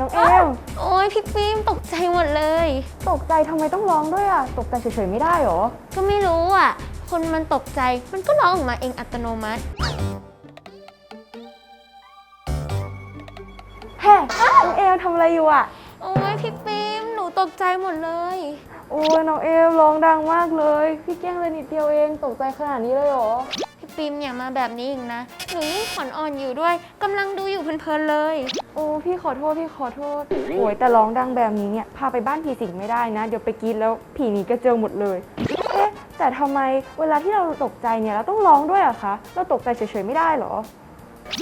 น้องเอมโอ้ยพี่ฟิล์มตกใจหมดเลย ตกใจทำไมต้องร้องด้วยอะ ตกใจเฉยๆไม่ได้หรอ ก็ไม่รู้อะ คนมันตกใจมันก็ร้องออกมาเองอัตโนมัติแฮ่น้องเอมทำอะไรอยู่อะ โอ้ยพี่ฟิล์มหนูตกใจหมดเลย โอ้ยน้องเอมร้องดังมากเลย พี่แกล้งเลยนิดเดียวเอง ตกใจขนาดนี้เลยเหรอพี่ ฟิล์มอย่ามาแบบนี้อีกนะ หนูยิ่งขอนอ่อนอยู่ด้วยกำลังดูอยู่เพลินๆเลย โอ้พี่ขอโทษพี่ขอโทษ โอ้ยแต่ร้องดังแบบนี้เนี่ยพาไปบ้านผีสิงไม่ได้นะ เดี๋ยวไปกรีดแล้วผีหนีกระเจิงหมดเลย เอ๊ะแต่ทำไมเวลาที่เราตกใจเนี่ยเราต้องร้องด้วยอะคะ เราตกใจเฉยๆไม่ได้เหรอ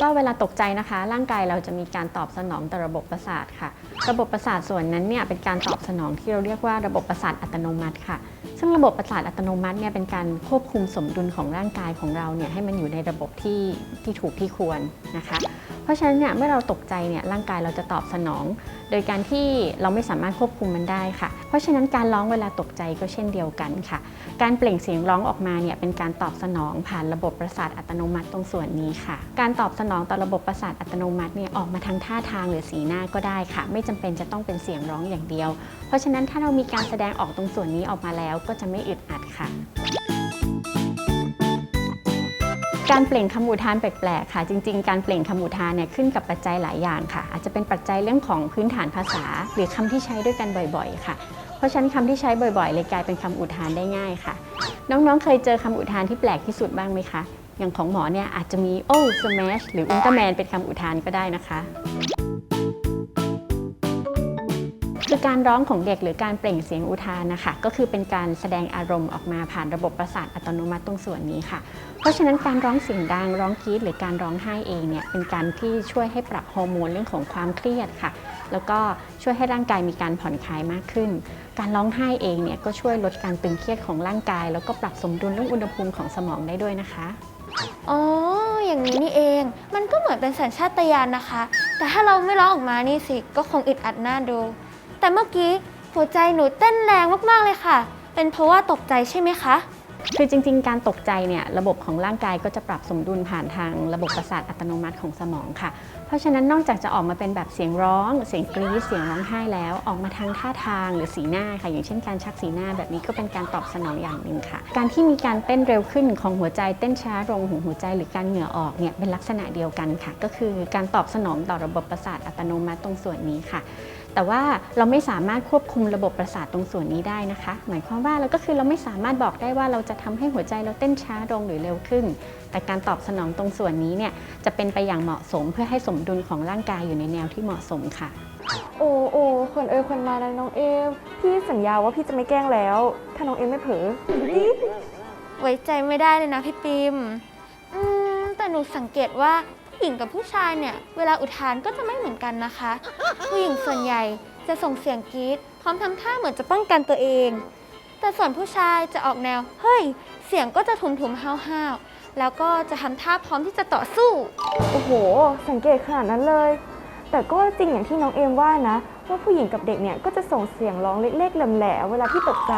ว่าเวลาตกใจนะคะ ร่างกายเราจะมีการตอบสนองต่อระบบประสาทค่ะ ระบบประสาทส่วนนั้นเนี่ยเป็นการตอบสนองที่เราเรียกว่าระบบประสาทอัตโนมัติค่ะ ซึ่งระบบประสาทอัตโนมัติเนี่ยเป็นการควบคุมสมดุลของร่างกายของเราเนี่ยให้มันอยู่ในระบบที่ที่ถูกที่ควรนะคะ เพราะฉะนั้นเนี่ยเมื่อเราตกใจเนี่ยร่างกายเราจะตอบสนอง โดยการที่เราไม่สามารถควบคุมมันได้ค่ะ เพราะฉะนั้นการร้องเวลาตกใจก็เช่นเดียวกันค่ะ การเปล่งเสียงร้องออกมาเนี่ยเป็นการตอบสนองผ่านระบบประสาทอัตโนมัติตรงส่วนนี้ค่ะ การตอบสนองต่อระบบประสาทอัตโนมัติเนี่ยออกมาทางท่าทางหรือสีหน้าก็ได้ค่ะ ไม่จำเป็นจะต้องเป็นเสียงร้องอย่างเดียว เพราะฉะนั้นถ้าเรามีการแสดงออกตรงส่วนนี้ออกมาแล้วก็จะไม่อึดอัดค่ะ การเปล่งคำอุทานแปลกๆค่ะ จริง ๆ การเปล่งคำอุทานเนี่ยขึ้นกับปัจจัยหลายอย่างค่ะ อาจจะเป็นปัจจัยเรื่องของพื้นฐานภาษา หรือคำที่ใช้ด้วยกันบ่อยๆ ค่ะ เพราะฉะนั้นคำที่ใช้บ่อยๆ เลยกลายเป็นคำอุทานได้ง่ายค่ะ น้องๆ เคยเจอคำอุทานที่แปลกที่สุดบ้างไหมคะ อย่างของหมอเนี่ยอาจจะมีโอ้สแมชหรืออุลตร้าแมนเป็นคำอุทานก็ได้นะคะ คือการร้องของเด็กหรือการเปล่งเสียงอุทานนะคะก็คือเป็นการแสดงอารมณ์ออกมาผ่านระบบประสาทอัตโนมัติตรงส่วนนี้ค่ะ เพราะฉะนั้นการร้องเสียงดังร้องกรีดหรือการร้องไห้เองเนี่ยเป็นการที่ช่วยให้ปรับฮอร์โมนเรื่องของความเครียดค่ะ แล้วก็ช่วยให้ร่างกายมีการผ่อนคลายมากขึ้น การร้องไห้เองเนี่ยก็ช่วยลดการตึงเครียดของร่างกาย แล้วก็ปรับสมดุลเรื่องอุณหภูมิของสมองได้ด้วยนะคะอ๋อ อย่างนี้นี่เอง มันก็เหมือนเป็นสัญชาตญาณนะคะ แต่ถ้าเราไม่ร้องออกมานี่สิ ก็คงอึดอัดหน้าดู แต่เมื่อกี้หัวใจหนูเต้นแรงมากๆเลยค่ะ เป็นเพราะว่าตกใจใช่ไหมคะ คือจริง ๆ การตกใจเนี่ยระบบของร่างกายก็จะปรับสมดุลผ่านทางระบบประสาทอัตโนมัติของสมองค่ะ เพราะฉะนั้นนอกจากจะออกมาเป็นแบบเสียงร้อง เสียงกรี๊ดเสียงร้องไห้แล้ว ออกมาทางท่าทางหรือสีหน้าค่ะ อย่างเช่นการชักสีหน้าแบบนี้ก็เป็นการตอบสนองอย่างหนึ่งค่ะ การที่มีการเต้นเร็วขึ้นของหัวใจเต้นช้าลงของหัวใจหรือการเหงื่อออกเนี่ยเป็นลักษณะเดียวกันค่ะ ก็คือการตอบสนองต่อระบบประสาทอัตโนมัติตรงส่วนนี้ค่ะ แต่ว่าเราไม่สามารถควบคุมระบบประสาทตรงส่วนนี้ได้นะคะ หมายความว่าเราก็คือเราไม่สามารถบอกได้ว่าเราจะทำให้หัวใจเราเต้นช้าลงหรือเร็วขึ้น แต่การตอบสนองตรงส่วนนี้เนี่ยจะเป็นไปอย่างเหมาะสมเพื่อให้สมดุลของร่างกายอยู่ในแนวที่เหมาะสมค่ะ โอ้โอ้คนเอยคนมาแล้วน้องเอมพี่สัญญาว่าพี่จะไม่แกล้งแล้ว ถ้าน้องเอมไม่เผลอไว้ใจไม่ได้เลยนะพี่ปิมอืมแต่หนูสังเกตว่าผู้ หญิงกับผู้ชายเนี่ยเวลาอุทานก็จะไม่เหมือนกันนะคะ ผู้หญิงส่วนใหญ่จะส่งเสียงกรี๊ดพร้อมทำท่าเหมือนจะป้องกันตัวเอง แต่ส่วนผู้ชายจะออกแนว เฮ้ย เสียงก็จะถุมๆห้าวๆ แล้วก็จะทำท่าพร้อมที่จะต่อสู้ โอ้โห สังเกตขนาดนั้นเลย แต่ก็จริงอย่างที่น้องเอมว่านะ ว่าผู้หญิงกับเด็กเนี่ยก็จะส่งเสียงร้องเล็กๆแหลมๆเวลาที่ตกใจ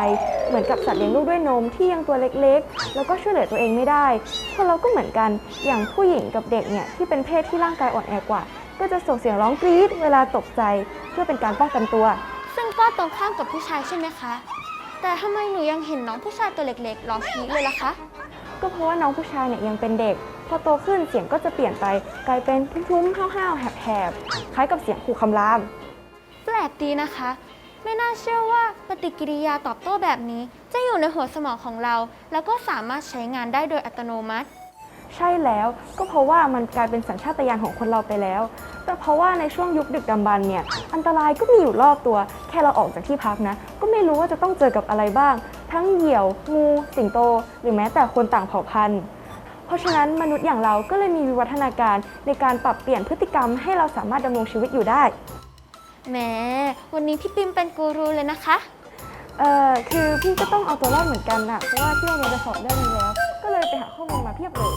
เหมือนกับสัตว์เลี้ยงลูกด้วยนมที่ยังตัวเล็กๆ แล้วก็ช่วยเหลือตัวเองไม่ได้พวกเราก็เหมือนกันอย่างผู้หญิงกับเด็กเนี่ยที่เป็นเพศที่ร่างกายอ่อนแอกว่า ก็จะส่งเสียงร้องกรี๊ดเวลาตกใจเพื่อเป็นการป้องกันตัว ซึ่งก็ตรงข้ามกับผู้ชายใช่ไหมคะ แต่ทำไมหนูยังเห็นน้องผู้ชายตัวเล็กๆร้องกรี๊ดเลยล่ะคะก็เพราะว่าน้องผู้ชายเนี่ยยังเป็นเด็ก พอโตขึ้นเสียงก็จะเปลี่ยนไปกลายเป็นทุ้มๆห้าวๆแหบๆคล้ายกับเสียงขู่คำราม แปลกดีนะคะ ไม่น่าเชื่อว่าปฏิกิริยาตอบโต้แบบนี้ จะอยู่ในหัวสมองของเรา แล้วก็สามารถใช้งานได้โดยอัตโนมัติ ใช่แล้วก็เพราะว่ามันกลายเป็นสัญชาตญาณของคนเราไปแล้ว แต่เพราะว่าในช่วงยุคดึกดำบรรพ์เนี่ย อันตรายก็มีอยู่รอบตัว แค่เราออกจากที่พักนะ ก็ไม่รู้ว่าจะต้องเจอกับอะไรบ้าง ทั้งเหยี่ยว งู สิงโต หรือแม้แต่คนต่างเผ่าพันธุ์เพราะฉะนั้นมนุษย์อย่างเราก็เลยมีวิวัฒนาการในการปรับเปลี่ยนพฤติกรรมให้เราสามารถดำรงชีวิตอยู่ได้ แหมวันนี้พี่ปิมเป็นกูรูเลยนะคะ เอ่อคือพี่ก็ต้องเอาตัวรอดเหมือนกันนะเพราะว่าที่โรงเรียนจะสอบเรื่องนี้แล้ว ก็เลยไปหาข้อมูลมาเพียบเลย